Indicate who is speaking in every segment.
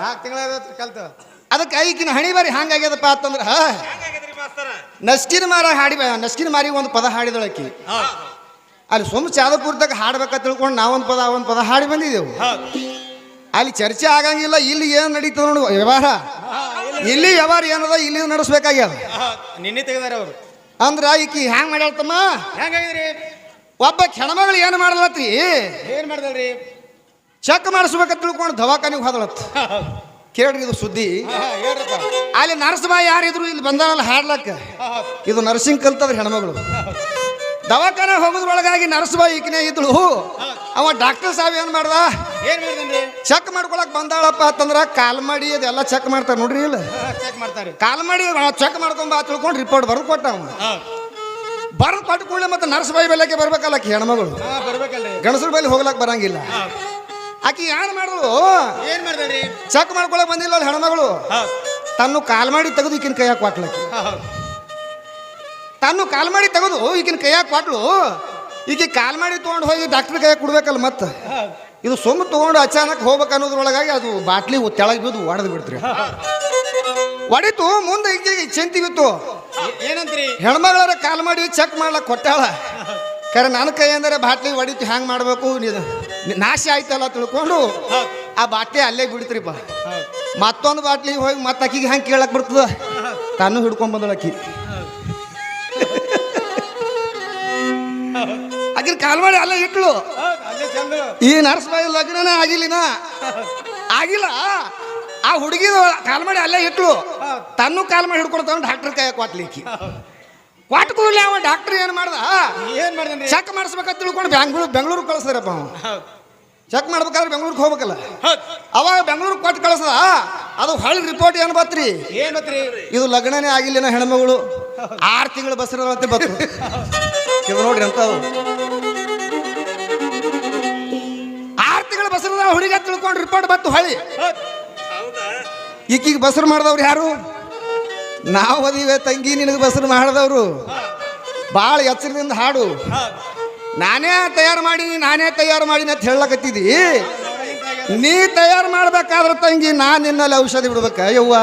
Speaker 1: ನಾಲ್ಕು ತಿಂಗಳ ಕಲ್ತು.
Speaker 2: ಅದಕ್ಕೆ ಐಕಿನ ಹಣಿ ಬಾರಿ ಹಂಗಾಗ್ಯದಪ್ಪ ಅಂತಂದ್ರ ನಸ್ಕಿನ ಮಾರ ಹಾಡಿ ನಸ್ಕಿನ ಮಾರಿ ಒಂದು ಪದ ಹಾಡಿದಳಕಿ ಅಲ್ಲಿ ಸುಮ್ ಚಾದಪುರದಾಗ ಹಾಡ್ಬೇಕಂತ ತಿಳ್ಕೊಂಡು ನಾವೊಂದು ಪದ ಒಂದು ಪದ ಹಾಡಿ ಬಂದಿದ್ದೆವು. ಅಲ್ಲಿ ಚರ್ಚೆ ಆಗಂಗಿಲ್ಲ ಇಲ್ಲಿ ಏನು ನಡೀತದ ನೋಡು ವ್ಯವಹಾರ. ಇಲ್ಲಿ ವ್ಯವಹಾರ ಏನದ ಇಲ್ಲಿ ನಡೆಸ್ಬೇಕಾಗ್ಯದ.
Speaker 1: ನಿನ್ನೆ ತೆಗೆದಾರ ಅವರು.
Speaker 2: ಅಂದ್ರ ಈಕಿ ಹ್ಯಾಂಗ್ ಮಾಡ್ಯಾಳ್ತಮ್ಮ
Speaker 1: ಹೆಂಗಾಗಿದ್ರಿ
Speaker 2: ಒಬ್ಬ ಕ್ಷಣಮಗಳು ಏನು ಮಾಡಲತ್ತಿ
Speaker 1: ಏನು ಮಾಡ್ದಲ್ರಿ
Speaker 2: ಚೆಕ್ ಮಾಡಿಸ್ಬೇಕಂತ ತಿಳ್ಕೊಂಡು ದವಾಖಾನಿಗೆ ಹೋದಳತ್. ಕೇಳ್ರಿ ಇದು ಸುದ್ದಿ. ಅಲ್ಲಿ ನರ್ಸ್ ಬಾಯ್ ಯಾರಿದ್ರು ಇಲ್ಲಿ ಬಂದಾರಲ್ಲ ಹಾಡ್ಲಕ್ಕ? ಇದು ನರ್ಸಿಂಗ್ ಕಲ್ತದ್ರ ಹೆಣ್ಮಗಳು. ದವಾಖಾನೆ ಹೋಗೋದ್ರೊಳಗಾಗಿ ನರ್ಸ್ ಬಾಯ್ ಈಕಿನೇ ಇದ್ಳು ಅವ ಡಾಕ್ಟರ್ ಸಾಹೇಬ್ ಏನ್ ಮಾಡ್ದ? ಚೆಕ್ ಮಾಡ್ಕೊಳಕ್ ಬಂದಾಳಪ್ಪ ಅಂತಂದ್ರ ಕಾಲ್ ಮಾಡಿ ಅದೆಲ್ಲ ಚೆಕ್ ಮಾಡ್ತಾರೆ ನೋಡ್ರಿ ಇಲ್ಲ.
Speaker 1: ಚೆಕ್ ಮಾಡ್ತಾರೆ.
Speaker 2: ಕಾಲ್ ಮಾಡಿ ಚೆಕ್ ಮಾಡ್ಕೊಂಬ ತಿಳ್ಕೊಂಡು ರಿಪೋರ್ಟ್ ಬರ್ದು ಕೊಟ್ಟ ಅವ. ಬರ್ದು ಕೊಟ್ಟು ಕೂಡಲೇ ಮತ್ತೆ ನರ್ಸ್ ಬಾಯಿ ಬೆಲೆಗೆ ಬರ್ಬೇಕಲ್ಲ ಹೆಣ್ಮಗಳು. ಗಣಸರ ಬೈಲಿ ಹೋಗ್ಲಕ್ ಬರಂಗಿಲ್ಲ. ಆಕಿ ಏನ್ ಮಾಡಲು
Speaker 1: ಏನ್ ಮಾಡ್ದಲ್ರಿ
Speaker 2: ಚೆಕ್ ಮಾಡ್ಕೊಳಕ್ ಬಂದಿಲ್ಲ ಅಲ್ಲಿ ಹೆಣ್ಮಗಳು. ತನ್ನ ಕಾಲ್ ಮಾಡಿ ತೆಗೆದು ಈಕಿನ ಕೈಯಾಗ ಕೊಟ್ಲಕ್ಕೆ ತನ್ನ ಕಾಲ್ ಮಾಡಿ ತೆಗೆದು ಈಕಿನ ಕೈಯಾಗ ಕೊಟ್ಲು ಈಕೆ ಕಾಲ್ ಮಾಡಿ ತೊಗೊಂಡು ಹೋಗಿ ಡಾಕ್ಟರ್ ಕೈಯಾಗ ಕೊಡ್ಬೇಕಲ್ಲ ಮತ್ತೆ. ಇದು ಸೊಂಬು ತೊಗೊಂಡು ಅಚಾನಕ್ ಹೋಗ್ಬೇಕು ಅನ್ನೋದ್ರೊಳಗಾಗಿ ಅದು ಬಾಟ್ಲಿ ತೆಳಗೆ ಬಿದ್ದು ಒಡೆದು ಬಿಡ್ತ್ರಿ. ಹೊಡಿತು ಮುಂದೆ ಈಕೆಗೆ ಚಿಂತಿ ಬಿತ್ತು.
Speaker 1: ಏನಂತ್ರಿ?
Speaker 2: ಹೆಣ್ಮಗಳರ ಕಾಲ್ ಮಾಡಿ ಚೆಕ್ ಮಾಡ್ಲಕ್ ಕೊಟ್ಟಾಳ. ಕರೆ ನನ್ನ ಕೈ ಅಂದರೆ ಬಾಟ್ಲಿ ಹೊಡಿತು ಹ್ಯಾಂಗ್ ಮಾಡ್ಬೇಕು ನೀನು? ನಾಶ ಆಯ್ತಲ್ಲ ತಿಳ್ಕೊಂಡು ಆ ಬಾಟ್ಲಿ ಅಲ್ಲೇ ಬಿಡ್ತ್ರಿಪ್ಪ ಮತ್ತೊಂದು ಬಾಟ್ಲಿ ಹೋಗಿ ಮತ್ತೆ ಅಕ್ಕಿಗೆ ಹಂಗೆ ಕೇಳಕ್ ಬರ್ತದ? ತಾನು ಹಿಡ್ಕೊಂಡ್ ಬಂದಳ ಅಕ್ಕಿ. ಅಕ್ಕಿ ಕಾಲ್ ಮಾಡಿ ಅಲ್ಲೇ ಇಟ್ಲು ಈ ನರ್ಸ್ ಬಾಯಿ ಲಗ್ನನೇ ಆಗಿಲ್ಲಿನ? ಆಗಿಲ್ಲ? ಆ ಹುಡುಗಿ ಕಾಲ್ ಮಾಡಿ ಅಲ್ಲೇ ಇಟ್ಲು ತನ್ನೂ ಕಾಲ್ ಮಾಡಿ ಹಿಡ್ಕೊಳ್ತಾವ ಡಾಕ್ಟರ್ ಕೈ ಕೊಟ್ಲಿಕ್ಕಿ ಕೊಟ್ಟು ಕೂಡಲೇ ಅವ ಡಾಕ್ಟರ್ ಏನು ಮಾಡ್ದ?
Speaker 1: ಏನ್ ಮಾಡ್ದನ್ರಿ?
Speaker 2: ಚೆಕ್ ಮಾಡಿಸ್ಬೇಕಂತ ತಿಳ್ಕೊಂಡು ಬೆಂಗಳೂರು ಬೆಂಗಳೂರು ಕಳಿಸ್ತಾರಪ್ಪ ಅವ್ನು ಚೆಕ್ ಮಾಡ್ಬೇಕಾದ್ರೆ ಬೆಂಗಳೂರಿಗೆ ಹೋಗ್ಬೇಕಲ್ಲ. ಅವಾಗ ಬೆಂಗಳೂರಿಗೆ ಕೊಟ್ಟು ಕಳಿಸ್ದ. ಅದು ಹಳ್ಳಿ ರಿಪೋರ್ಟ್ ಏನು ಬತ್ರಿ?
Speaker 1: ಏನ್ ಗೊತ್ತ್ರಿ
Speaker 2: ಇದು ಲಗ್ನನೇ ಆಗಿಲ್ಲ ಹೆಣ್ಮಗಳು. ಆರು ತಿಂಗಳು ಅಂತ ಬತ್ತು. ಇವ್ ನೋಡ್ರಿ ಅಂತ ಆರು ತಿಂಗಳು ಬಸರದ ಹುಡುಗ ತಿಳ್ಕೊಂಡು ರಿಪೋರ್ಟ್ ಬತ್ತು
Speaker 3: ಹಳ್ಳಿ.
Speaker 2: ಬಸ್ರು ಬಸರು ಮಾಡಿದವ್ರು ಯಾರು? ನಾವು ಅದೀವ ತಂಗಿ ನಿನಗೆ ಬಸರು ಮಾಡಿದವರು. ಭಾಳ ಎಚ್ಚರದಿಂದ ಹಾಡು. ನಾನೇ ತಯಾರು ಮಾಡೀನಿ ನಾನೇ ತಯಾರು ಮಾಡೀನಿ ಅಂತ ಹೇಳಕತ್ತಿದಿ. ನೀ ತಯಾರು ಮಾಡ್ಬೇಕಾದ್ರೆ ತಂಗಿ ನಾ ನಿನ್ನಲ್ಲಿ ಔಷಧಿ ಬಿಡ್ಬೇಕ ಯವ್ವ.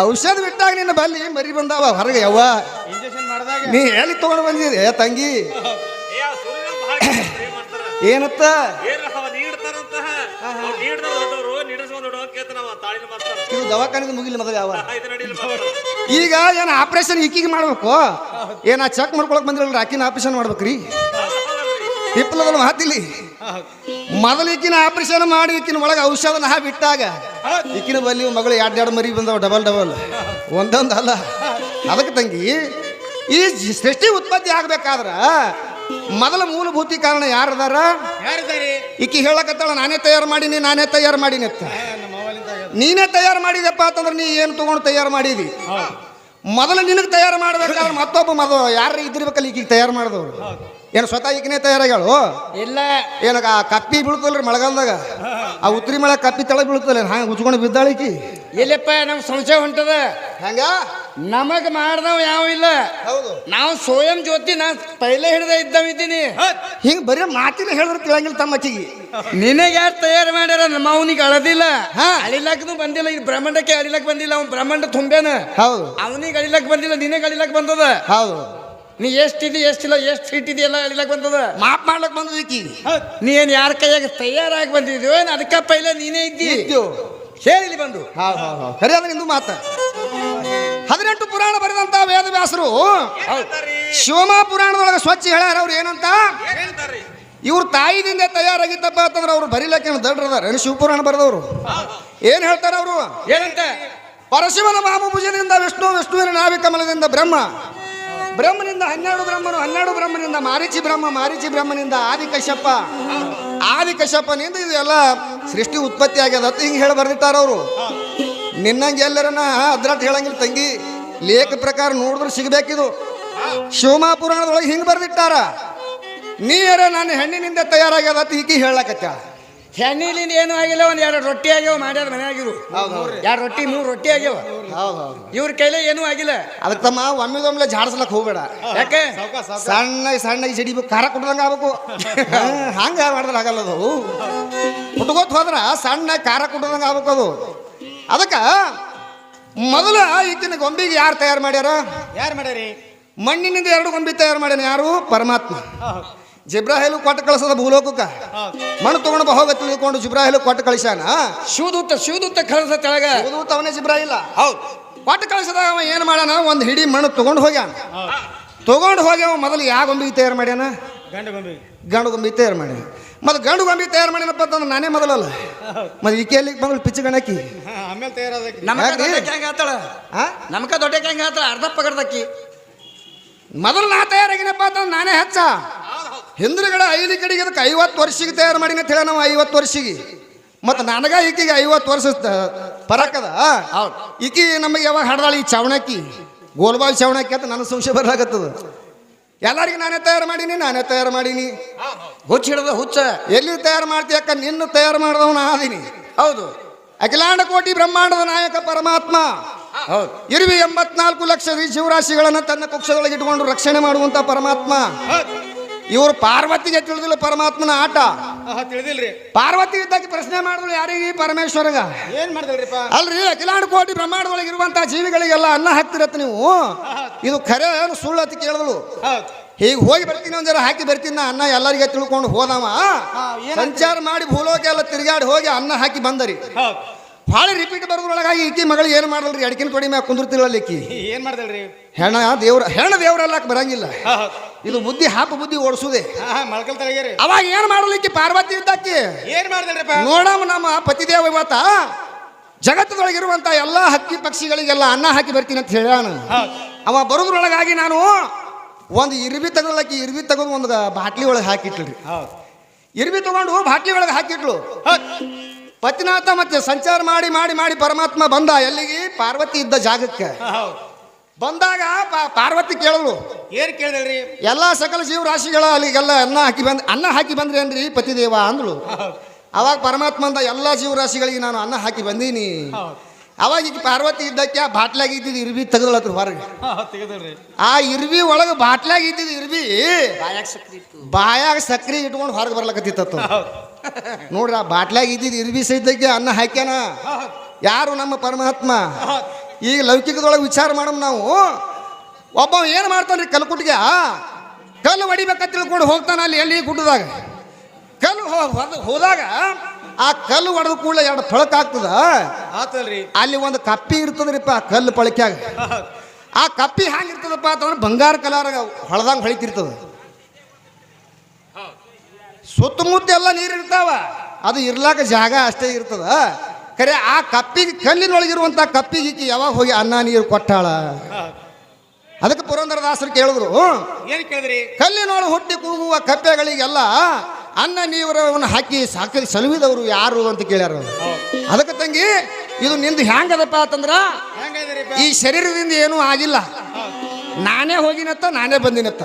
Speaker 2: ಔಷಧಿ ಬಿಟ್ಟಾಗ ನಿನ್ನ ಬಲ್ಲಿ ಮರಿ ಬಂದಾವ ಹೊರಗೆ ಯವ್ವ. ನೀ ಎಲ್ಲಿ ತಗೊಂಡು ಬಂದಿದೆ? ತಂಗಿ. ಏನತ್ತ? ಇದು ದವಾಖಾನಿದ ಮುಗಿಲಿ ಮೊದಲು ಯಾವ ಈಗ ಏನು ಆಪರೇಷನ್ ಇಕ್ಕಿಗೆ ಮಾಡ್ಬೇಕು? ಏನ ಚೆಕ್ ಮಾಡ್ಕೊಳಕ್ ಬಂದಿರಲ್ಲ ಆಕಿನ ಆಪರೇಷನ್ ಮಾಡ್ಬೇಕ್ರಿ. ಇಪ್ಪಲ ಹಾತಿಲಿ ಮೊದಲು ಇಕ್ಕಿನ ಆಪರೇಷನ್ ಮಾಡಿ ಇಕ್ಕಿನ ಒಳಗೆ ಔಷಧನ ಹಾ ಬಿಟ್ಟಾಗ ಇಕ್ಕಿನ ಬಲ್ಲಿ ಮಗಳು ಎರಡು ಎರಡು ಮರಿ ಬಂದವ ಡಬಲ್ ಡಬಲ್ ಒಂದೊಂದು ಅಲ್ಲ. ಅದಕ್ಕೆ ತಂಗಿ ಈ ಜಿ- ಸೃಷ್ಟಿ ಉತ್ಪತ್ತಿ ಆಗ್ಬೇಕಾದ್ರ ಮೊದಲ ಮೂಲಭೂತಿ ಕಾರಣ ಯಾರದಾರ?
Speaker 1: ಇಕ್ಕಿ
Speaker 2: ಈಕಿ ಹೇಳಕತ್ತಾಳ ನಾನೇ ತಯಾರು ಮಾಡೀನಿ ನಾನೇ ತಯಾರು ಮಾಡೀನಿ ಅಂತ. ನೀನೇ ತಯಾರು ಮಾಡಿದೆಪ್ಪ ಅಂತಂದ್ರೆ ನೀ ಏನು ತೊಗೊಂಡು ತಯಾರು ಮಾಡಿದಿ? ಮೊದಲು ನಿನಗೆ ತಯಾರು ಮಾಡ್ಬೇಕಾದ್ರೆ ಮತ್ತೊಬ್ಬ ಮೊದಲು ಯಾರು ಇದ್ದಿರ್ಬೇಕಲ್ಲ ಈಗ ತಯಾರು ಮಾಡಿದವ್ರು? ಏನು ಸ್ವತಃ ಈಗಿನೇ ತಯಾರಾಗ್ಯಾಳು?
Speaker 1: ಇಲ್ಲ.
Speaker 2: ಏನಾಗ ಆ ಕಪ್ಪಿ ಬೀಳ್ತಲ್ರಿ ಮಳೆಗಾಲದಾಗ? ಆ ಉತ್ತರಿ ಮಳೆ ಕಪ್ಪಿ ತಳ ಬೀಳ್ತಲ್ಲ ಹಂಗೆ ಉಚ್ಕೊಂಡು ಬಿದ್ದಾಳಿಕಿ ಎಲ್ಲಪ್ಪ
Speaker 1: ನಮ್ಗೆ ನಮ್ ಸಂಶಯ ಹೊಂಟದ?
Speaker 2: ಹಂಗ?
Speaker 1: ನಮಗ್ ಮಾಡ್ದವ್ ಯಾವ ಇಲ್ಲ.
Speaker 2: ಹೌದು.
Speaker 1: ನಾವು ಸ್ವಯಂ ಜ್ಯೋತಿ ನಾ ಪೈಲೆ ಹಿಡ್ದ ಇದ್ದವಿದ್ದೀನಿ ಇದ್ದೀನಿ.
Speaker 2: ಹಿಂಗೆ ಬರೀ ಮಾತಿನ ಹೇಳಿದ್ರೆ ತಿಳಂಗಿಲ್ಲ ತಮ್ಮ ಅಚ್ಚಿಗೆ
Speaker 1: ನಿನಗೆ ಯಾರು ತಯಾರು ಮಾಡ್ಯಾರ? ನಮ್ಮ ಅವನಿಗೆ ಅಳದಿಲ್ಲ.
Speaker 2: ಹಾ.
Speaker 1: ಅಳಿಲಕ್ಕೂ ಬಂದಿಲ್ಲ. ಈ ಬ್ರಹ್ಮಾಂಡಕ್ಕೆ ಅಳಿಲಕ್ ಬಂದಿಲ್ಲ. ಅವ್ನು ಬ್ರಹ್ಮಾಂಡ ತುಂಬ್ಯಾನ.
Speaker 2: ಹೌದು.
Speaker 1: ಅವನಿಗೆ ಅಳಿಲಕ್ ಬಂದಿಲ್ಲ ನಿನಗೆ ಅಳಿಲಕ್ ಬಂದದ.
Speaker 2: ಹೌದು.
Speaker 1: ನೀ ಎಷ್ಟಿದಿ ಎಷ್ಟಿಲ್ಲ ಎಷ್ಟು ಫೀಟ್ ಇದೆಯಲ್ಲ ಅಳಿಲಕ್ ಬಂದದ?
Speaker 2: ಮಾಪ್ ಮಾಡ್ಲಕ್ ಬಂದದ ಈಕಿ.
Speaker 1: ನೀ ಏನ್ ಯಾರ ಕೈಯಾಗ ತಯಾರಾಗಿ ಬಂದಿದ್ಯೋ ಏನ್ ಅದಕ್ಕ ಪೈಲೆ ನೀನೇ ಇದ್ದಿ. ಹೇಳಿ ಬಂದು.
Speaker 2: ಹೌದು ಹೌದು ಹೌದು ಸರಿ ಅದ ನಿಂದು ಮಾತ. ಹದಿನೆಂಟು ಪುರಾಣ ಬರೆದಂತ ವೇದ ವ್ಯಾಸರು ಶಿವಮ ಪುರಾಣದೊಳಗೆ ಸ್ವಚ್ಛ ಹೇಳ್ಯಾರ ಅವ್ರು ಏನಂತ? ಇವ್ರ ತಾಯಿದಿಂದ ತಯಾರಾಗಿದ್ದಪ್ಪ ಅಂತಂದ್ರೆ ಅವ್ರು ಬರೀಲಕ್ಕೆ ದಡ್ರದಾರ? ಶಿವಪುರಾಣ ಬರೆದವರು? ಏನ್ ಹೇಳ್ತಾರ ಅವರು?
Speaker 1: ಏನಂತ?
Speaker 2: ಪರಶಿವನ ಮಾಮಭುಜದಿಂದ ವಿಷ್ಣು ವಿಷ್ಣುವಿನ ನಾಭಿ ಕಮಲದಿಂದ ಬ್ರಹ್ಮ. ಬ್ರಹ್ಮನಿಂದ ಹನ್ನೆರಡು ಬ್ರಹ್ಮನು ಹನ್ನೆರಡು ಬ್ರಹ್ಮನಿಂದ ಮಾರಿಚಿ ಬ್ರಹ್ಮ, ಮಾರಿಚಿ ಬ್ರಹ್ಮನಿಂದ ಆದಿ ಕಶ್ಯಪ ಆದಿ ಕಶ್ಯಪನಿಂದ ಇದು ಸೃಷ್ಟಿ ಉತ್ಪತ್ತಿ ಆಗ್ಯದ. ಅಂತ ಹಿಂಗೆ ಹೇಳಿ ಬರ್ದಿಟ್ಟಾರ ಅವರು. ನಿನ್ನಂಗೆ ಎಲ್ಲರನ್ನ ಅದ್ರಾಟ್ ಹೇಳಂಗಿಲ್ಲ ತಂಗಿ. ಲೇಖ ಪ್ರಕಾರ ನೋಡಿದ್ರೆ ಸಿಗಬೇಕಿದು. ಶಿವಮಾ ಪುರಾಣದೊಳಗೆ ಹಿಂಗೆ ಬರ್ದಿಟ್ಟಾರ. ನೀರ ನಾನು ಹೆಣ್ಣಿನಿಂದ ತಯಾರಾಗ್ಯದ ಅಂತ ಹೀಗೆ ಹೇಳಕತ್ತ
Speaker 1: ಹೆಣ್ಣಿಲಿಂದ ಏನು ಆಗಿಲ್ಲ ಒಂದು ಎರಡು ರೊಟ್ಟಿ ಆಗ್ಯಾವ ಮಾಡ್ಯಾರ ಮನೆಯಾಗಿರು. ಎರಡು ರೊಟ್ಟಿ ಮೂರು ರೊಟ್ಟಿ ಆಗ್ಯಾವ.
Speaker 2: ಹೌದು ಹೌದು
Speaker 1: ಇವ್ರ ಕೈಲೇ ಏನೂ ಆಗಿಲ್ಲ.
Speaker 2: ಅದಕ್ಕೆ ತಮ್ಮ ಒಮ್ಮೆದೊಮ್ಮೆಲೆ ಜಾಡ್ಸ್ಲಕ್ ಹೋಗ್ಬೇಡ.
Speaker 1: ಯಾಕೆ?
Speaker 2: ಸಣ್ಣ ಸಣ್ಣ ಸಿಡಿಬೇಕು ಖಾರ ಕುಡ್ದಂಗ ಆಗ್ಬೇಕು. ಹಂಗೆ ಮಾಡಿದ್ರೆ ಆಗಲ್ಲ ಅದು. ಕುಟ್ಕೋತ್ ಹೋದ್ರ ಸಣ್ಣ ಖಾರ ಕುಡ್ದಂಗ ಆಗ್ಬೇಕು ಅದು. ಅದಕ್ಕ ಮೊದಲ ಈಗಿನ ಗೊಂಬಿಗೆ ಯಾರು ತಯಾರು ಮಾಡ್ಯಾರ?
Speaker 4: ಯಾರು ಮಾಡ್ಯಾರಿ?
Speaker 2: ಮಣ್ಣಿನಿಂದ ಎರಡು ಗೊಂಬಿ ತಯಾರು ಮಾಡ್ಯಾನ ಯಾರು? ಪರಮಾತ್ಮ. ಜಿಬ್ರಾಹಿಲು ಕೊಟ್ಟು ಕಳಿಸದ ಭೂಲೋಕಕ್ಕ? ಮಣ್ಣು ತಗೊಂಡು ಹೋಗ ತಿಳಿದುಕೊಂಡು ಜಿಬ್ರಾಹಿಲು ಕೊಟ್ಟು ಕಳಿಸ್ಯಾನ?
Speaker 1: ಶೂದೂತ ಶಿವದೂತ ಕಳಿಸ ತೆಳಗ.
Speaker 2: ಶೂದೂತ ಅವನೇ ಜಿಬ್ರಾಹಿಲ್ಲ
Speaker 1: ಹೌದು.
Speaker 2: ಕೊಟ್ಟು ಕಳಿಸದಾಗ ಅವ ಏನು ಮಾಡ್ಯಾನ? ಒಂದು ಹಿಡಿ ಮಣ್ಣು ತಗೊಂಡು ಹೋಗ್ಯಾನ. ತಗೊಂಡು ಹೋಗಿ ಅವ ಮೊದಲು ಯಾವ ಗೊಂಬಿಗೆ ತಯಾರು ಮಾಡ್ಯಾನ?
Speaker 4: ಗಂಡು ಗೊಂಬಿ.
Speaker 2: ಗಂಡು ಗೊಂಬಿ ತಯಾರು ಮಾಡ್ಯಾನ. ಮತ್ತು ಗಂಡು ಗೊಂಬಿ ತಯಾರು ಮಾಡ್ಯಾನಪ್ಪ ಅಂತಂದ್ರೆ ನಾನೇ ಮೊದಲಲ್ಲ. ಮತ್ತು ಈಕೆಯಲ್ಲಿ ಮೊದಲು ಪಿಚ್ಚು ಗಣಕಿ
Speaker 4: ಹಾ, ಆಮೇಲೆ ತಯಾರಾದಕ್ಕೆ.
Speaker 1: ನಮಕ ದೊಡ್ಡ ಹೆಂಗ ಆತಾಳ? ಅರ್ಧ ಪಗಡ್ದಕ್ಕಿ
Speaker 2: ಮೊದಲು ನಾ ತಯಾರಾಗಿನಪ್ಪ ಅಂತಂದ್ರೆ ನಾನೇ ಹೆಚ್ಚ. ಹಿಂದ್ರುಗಳ ಐದು ಕಡೆಗೆ ಅದಕ್ಕೆ ಐವತ್ತು ವರ್ಷಿಗೆ ತಯಾರು ಮಾಡಿನ ಅಂತ ಹೇಳ ನಾವು ಐವತ್ತು ವರ್ಷಿಗೆ. ಮತ್ತು ನನಗ ಈಕಿಗೆ ಐವತ್ತು ವರ್ಷ ಪರಕದ.
Speaker 1: ಹೌದು.
Speaker 2: ಈಕಿ ನಮಗೆ ಯಾವಾಗ ಹಾಡ್ದಾಳ ಈ ಚವಣಕ್ಕಿ ಗೋಲ್ಬಾಲ್ ಚವಣಕ್ಕಿ ಅಂತ ನನ್ನ ಸಂಶಯ ಬರಲಾಗತ್ತದ. ಎಲ್ಲರಿಗೆ ನಾನೇ ತಯಾರು ಮಾಡೀನಿ ನಾನೇ ತಯಾರು ಮಾಡೀನಿ.
Speaker 1: ಹುಚ್ಚ ಹಿಡಿದ ಹುಚ್ಚ.
Speaker 2: ಎಲ್ಲಿ ತಯಾರು ಮಾಡ್ತಿ ನಿನ್ನ ತಯಾರು ಮಾಡಿದವನ ಆದೀನಿ.
Speaker 1: ಹೌದು.
Speaker 2: ಅಖಿಲಾಂಡ ಕೋಟಿ ಬ್ರಹ್ಮಾಂಡದ ನಾಯಕ ಪರಮಾತ್ಮ.
Speaker 1: ಹೌದು.
Speaker 2: ಇರುವಿ ಎಂಬತ್ನಾಲ್ಕು ಲಕ್ಷ ಜೀವರಾಶಿಗಳನ್ನು ತನ್ನ ಕುಕ್ಷದೊಳಗೆ ಇಟ್ಕೊಂಡು ರಕ್ಷಣೆ ಮಾಡುವಂತ ಪರಮಾತ್ಮ. ಇವರು ಪಾರ್ವತಿಗೆ ತಿಳಿದಿಲ್ಲ ಪರಮಾತ್ಮನ ಆಟ.
Speaker 4: ತಿಳಿದಿಲ್ರಿ.
Speaker 2: ಪಾರ್ವತಿ ಇದ್ದಾಗ ಪ್ರಶ್ನೆ ಮಾಡಿದ್ರು ಯಾರಿಗೆ ಪರಮೇಶ್ವರಗ?
Speaker 4: ಏನ್ ಮಾಡಿದ್ರಿ
Speaker 2: ಅಲ್ರಿ ಅಖಿಲಾಂಡ ಕೋಟಿ ಬ್ರಹ್ಮಾಂಡದೊಳಗೆ ಇರುವಂತಹ ಜೀವಿಗಳಿಗೆಲ್ಲ ಅನ್ನ ಹಾಕ್ತಿರತ್ತ ನೀವು. ಇದು ಖರೆ ಏನು ಸುಳ್ಳು ಅಂತ ಕೇಳಿದ್ರು
Speaker 4: ಹೌದು.
Speaker 2: ಹೀಗೆ ಹೋಗಿ ಬರ್ತೀನಿ ಒಂದರ ಹಾಕಿ ಬರ್ತೀನಿ ನಾ ಅನ್ನ ಎಲ್ಲರಿಗೆ ತಿಳ್ಕೊಂಡು ಹೋದವ? ಸಂಚಾರ ಮಾಡಿ ಭೂಲೋಕ ಎಲ್ಲ ತಿರುಗಾಡಿ ಹೋಗಿ ಅನ್ನ ಹಾಕಿ ಬಂದರಿ. ಭಾಳ ರಿಪೀಟ್ ಬರೋದ್ರೊಳಗಾಗಿ ಈಕಿ ಮಗಳು ಏನು ಮಾಡಲ್ರಿ ಅಡಿಕಿನ ಕೊಡಿ ಮ್ಯಾಗ ಕುಂದಿರ್ತಿರಲ್ಲ ಈಕಿ
Speaker 4: ಏನ್ ಮಾಡ್ದಲ್ರಿ?
Speaker 2: ಹೆಣ ದೇವ್ರ ಹೆಣ ದೇವ್ರಲ್ಲಕ್ ಬರಂಗಿಲ್ಲ. ಇದು ಬುದ್ಧಿ ಹಾಪ ಬುದ್ಧಿ ಓಡಿಸುದೇ.
Speaker 4: ಮಳ್ಕಲ್
Speaker 2: ಅವಾಗ ಏನ್ ಮಾಡಲಿಕ್ಕೆ ಪಾರ್ವತಿ ಇದ್ದಾಕಿ
Speaker 4: ಏನ್ ಮಾಡ್ದಲ್ರಿ
Speaker 2: ನೋಡಮ್ಮ ನಮ್ಮ ಪತಿದೇವ ಇವತ್ತ ಜಗತ್ತದೊಳಗಿರುವಂತ ಎಲ್ಲಾ ಹಕ್ಕಿ ಪಕ್ಷಿಗಳಿಗೆಲ್ಲ ಅನ್ನ ಹಾಕಿ ಬರ್ತೀನಿ ಅಂತ ಹೇಳ್ಯಾನ. ಅವ ಬರೋದ್ರೊಳಗಾಗಿ ನಾನು ಒಂದು ಇರ್ಬಿ ತಗೊಳಕ್ಕೆ ಇರ್ಬಿ ತಗೊಂಡು ಒಂದು ಬಾಟ್ಲಿ ಒಳಗೆ ಹಾಕಿಟ್ಲ್ರಿ ಇರ್ಬಿ ತಗೊಂಡು ಬಾಟ್ಲಿ ಒಳಗೆ ಹಾಕಿಟ್ಲು. ಪತಿನಾಥ ಮತ್ತೆ ಸಂಚಾರ ಮಾಡಿ ಮಾಡಿ ಮಾಡಿ ಪರಮಾತ್ಮ ಬಂದ ಎಲ್ಲಿಗೆ? ಪಾರ್ವತಿ ಇದ್ದ ಜಾಗಕ್ಕೆ.
Speaker 4: ಹೌದು.
Speaker 2: ಬಂದಾಗ ಪಾರ್ವತಿ ಕೇಳಲು
Speaker 4: ಏನ್ ಕೇಳಿದ್ರಿ?
Speaker 2: ಎಲ್ಲ ಸಕಲ ಜೀವರಾಶಿಗಳ ಅಲ್ಲಿಗೆಲ್ಲ ಅನ್ನ ಹಾಕಿ ಬಂದ್ ಅನ್ನ ಹಾಕಿ ಬಂದ್ರಿ ಅಂದ್ರಿ ಪತಿದೇವ ಅಂದ್ಳು.
Speaker 4: ಹೌದು.
Speaker 2: ಅವಾಗ ಪರಮಾತ್ಮ ಅಂದ ಎಲ್ಲ ಜೀವರಾಶಿಗಳಿಗೆ ನಾನು ಅನ್ನ ಹಾಕಿ ಬಂದೀನಿ.
Speaker 4: ಹೌದು.
Speaker 2: ಅವಾಗ ಈಗ ಪಾರ್ವತಿ ಇದ್ದಕ್ಕೆ ಆ ಬಾಟ್ಲಾಗ ಇದ್ದಿದ್ದು ಇರ್ಬಿ ತೆಗೆದಳತ್ರ ಹೊರಗೆ. ಆ ಇರ್ವಿ ಒಳಗೆ ಬಾಟ್ಲಾಗ ಇದ್ದಿದ್ದು ಇರ್ಬಿ
Speaker 1: ಬಾಯಾಗ ಸಕ್ರಿ
Speaker 2: ಬಾಯಾಗ ಸಕ್ರಿ ಇಟ್ಕೊಂಡು ಹೊರಗೆ ಬರ್ಲಕತ್ತಿತ್ತು
Speaker 4: ಹೌದು.
Speaker 2: ನೋಡ್ರಿ ಬಾಟ್ಲಾಗ ಇದ್ದಿದ್ದು ಇರ್ಬಿಸ ಇದ್ದಕ್ಕೆ ಅನ್ನ ಹಾಕ್ಯಾನ? ಯಾರು ನಮ್ಮ ಪರಮಾತ್ಮ? ಈಗ ಲೌಕಿಕದೊಳಗೆ ವಿಚಾರ ಮಾಡಮ್ ನಾವು. ಒಬ್ಬ ಏನು ಮಾಡ್ತಾನ್ರಿ ಕಲ್ಕುಟ್ಗೆ? ಕಲ್ಲು ಹೊಡಿಬೇಕಂತ ತಿಳ್ಕೊಂಡು ಹೋಗ್ತಾನ ಅಲ್ಲಿ ಎಲ್ಲಿ ಗುಡ್ಡದಾಗ. ಕಲ್ಲು ಹೋದಾಗ ಆ ಕಲ್ಲು ಹೊಡೆದ ಕೂಡಲೇ ಎರಡು ಪಳಕ ಆಗ್ತದ. ಅಲ್ಲಿ ಒಂದು ಕಪ್ಪಿ ಇರ್ತದ್ರಿಪ್ಪ ಕಲ್ಲು ಪಳಕ್ಯಾಗ. ಆ ಕಪ್ಪಿ ಹ್ಯಾಂಗಿರ್ತದಪ್ಪ ಅಂತಂದ್ರೆ ಬಂಗಾರ ಕಲರ್ ಹೊಳದಂಗೆ ಹೊಳಿತಿರ್ತದ. ಸುತ್ತಮುತ್ತ ಎಲ್ಲ ನೀರು ಇರ್ತಾವ. ಅದು ಇರ್ಲಾಕ ಜಾಗ ಅಷ್ಟೇ ಇರ್ತದ. ಖರೆ ಆ ಕಪ್ಪಿಗೆ ಕಲ್ಲಿನೊಳಗಿರುವಂಥ ಕಪ್ಪಿಗೆ ಈಕಿ ಯಾವಾಗ ಹೋಗಿ ಅನ್ನ ನೀರು ಕೊಟ್ಟಾಳ?
Speaker 4: ಅದಕ್ಕೆ
Speaker 2: ಅದಕ್ಕೆ ಪುರಂದರದಾಸರು ಕೇಳಿದ್ರು
Speaker 4: ಏನು ಕೇಳಿದ್ರಿ?
Speaker 2: ಕಲ್ಲಿನೊಳಗೆ ಹುಟ್ಟಿ ಕೂಗುವ ಕಪ್ಪೆಗಳಿಗೆಲ್ಲ ಅನ್ನ ನೀರವನ್ನು ಹಾಕಿ ಸಾಕಿ ಸಲುವಿದವರು ಯಾರು ಅಂತ ಕೇಳ್ಯಾರ ಅದಕ್ಕೆ ತಂಗಿ ಇದು ನಿಂದು ಹ್ಯಾಂಗದಪ್ಪ ಅಂತಂದ್ರ ಈ ಶರೀರದಿಂದ ಏನೂ ಆಗಿಲ್ಲ. ನಾನೇ ಹೋಗಿನತ್ತ ನಾನೇ ಬಂದಿನತ್ತ.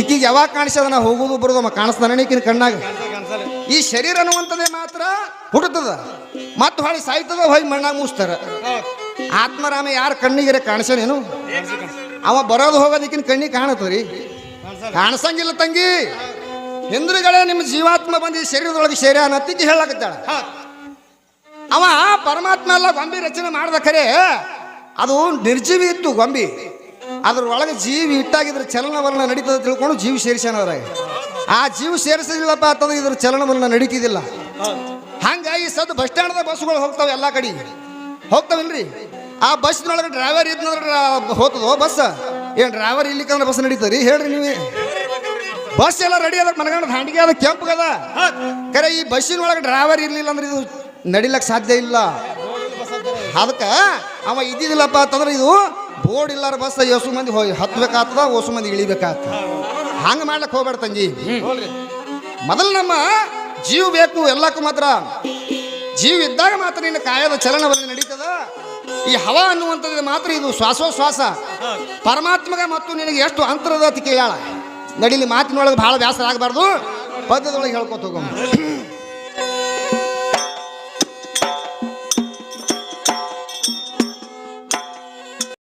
Speaker 2: ಈಕಿಗೆ ಯಾವಾಗ ಕಾಣಿಸ್ಯದ ನಾ ಹೋಗುದು ಬರೋದು ಅಮ್ಮ ಕಾಣಿಸ್ತಾನೆ ಈಕಿನ ಕಣ್ಣಾಗ. ಈ ಶರೀರ ಅನ್ನುವಂಥದ್ದೇ ಮಾತ್ರ ಹುಟ್ಟುತ್ತದ. ಮತ್ತೆ ಹೊಳಿ ಸಾಯ್ತದ ಹೋಗಿ ಮಣ್ಣಾಗ
Speaker 4: ಮುಗಿಸ್ತಾರ
Speaker 2: ಆತ್ಮರಾಮ ಯಾರ ಕಣ್ಣಿಗೆ
Speaker 4: ಕಾಣ್ಸಲ್
Speaker 2: ಅವ ಬರೋದು ಹೋಗೋದಕ್ಕಿನ ಕಣ್ಣಿಗೆ
Speaker 4: ಕಾಣತ್ತರಿ
Speaker 2: ಕಾಣಿಸಂಗಿಲ್ಲ ತಂಗಿ. ಹಿಂದ್ರುಗಳೇ ನಿಮ್ಮ ಜೀವಾತ್ಮ ಬಂದು ಈ ಶರೀರದೊಳಗೆ ಸೇರಿ ಅನ್ನತ್ತಿಗೆ ಹೇಳಕತ್ತಾಳ. ಅವ ಪರಮಾತ್ಮ ಎಲ್ಲ ಗೊಂಬಿ ರಚನೆ ಮಾಡ್ದ ಖರೆ. ಅದು ನಿರ್ಜೀವಿ ಇತ್ತು ಗೊಂಬಿ. ಅದ್ರೊಳಗೆ ಜೀವಿ ಇಟ್ಟಾಗಿದ್ರ ಚಲನವಲನ ನಡೀತದೆ ತಿಳ್ಕೊಂಡು ಜೀವಿ ಸೇರಿಸ್ಯಾನವ್ರಾಗ ಆ ಜೀವ ಸೇರಿಸಿದಿಲ್ಲಪ್ಪ ಅಂತಂದ್ರೆ ಇದ್ರ ಚಲನವಲನ ನಡೀತಿದ್ದಿಲ್ಲ ಹಂಗಾಗಿ ಸದ್ ಬಸ್ ಸ್ಟ್ಯಾಂಡ್ದ ಬಸ್ಗಳು ಹೋಗ್ತಾವೆ ಎಲ್ಲ ಕಡೆ. ಹೋಗ್ತಾವಿಲ್ರಿ ಆ ಬಸ್ನೊಳಗೆ ಡ್ರೈವರ್ ಇದ್ನಂದ್ರೆ ಹೋಗ್ತದೋ ಬಸ್? ಏನು ಡ್ರೈವರ್ ಇಲ್ಲಿಕಂದ್ರೆ ಬಸ್ ನಡೀತದ್ರಿ? ಹೇಳ್ರಿ ನೀವೇ. ಬಸ್ ಎಲ್ಲ ರೆಡಿ ಅದ ಮನಗಂಡ ಹಂಡಿಗೆ ಅದ ಕೆಂಪಗದ ಕರೆ ಈ ಬಸ್ಸಿನೊಳಗೆ ಡ್ರೈವರ್ ಇರಲಿಲ್ಲ ಅಂದ್ರೆ ಇದು ನಡಿಲಕ್ ಸಾಧ್ಯ ಇಲ್ಲ. ಅದಕ್ಕೆ ಅವ ಇದ್ದಿದ್ದಿಲ್ಲಪ್ಪ ಅಂತಂದ್ರೆ ಇದು ಬೋರ್ಡ್ ಇಲ್ಲಾರ ಬಸ್ ಯಸು ಮಂದಿ ಹೋಗಿ ಹತ್ಬೇಕಾಗ್ತದ ಓಸು ಮಂದಿ ಇಳಿಬೇಕಾಗ್ತದ ಹಂಗೆ ಮಾಡ್ಲಕ್ಕೆ ಹೋಗ್ಬೇಡ ತಂಗಿ. ಮೊದಲು ನಮ್ಮ ಜೀವ ಬೇಕು ಎಲ್ಲಕ್ಕೂ ಮಾತ್ರ. ಜೀವ ಇದ್ದಾಗ ಮಾತ್ರ ನಿನ್ನ ಕಾಯದ ಚಲನವಲನ ನಡೀತದ. ಈ ಹವಾ ಅನ್ನುವಂಥದ್ದು ಮಾತ್ರ ಇದು ಶ್ವಾಸೋಶ್ವಾಸ. ಪರಮಾತ್ಮಗ ಮತ್ತು ನಿನಗೆ ಎಷ್ಟು ಅಂತರದ ತಿಕೆಯಾಳ ನಡೀಲಿ ನಡಿಲಿ ಮಾತಿನೊಳಗೆ ಭಾಳ ಬೇಸರ ಆಗಬಾರ್ದು ಪದ್ಯದೊಳಗೆ ಹೇಳ್ಕೊತ ಹೋಗೋಣ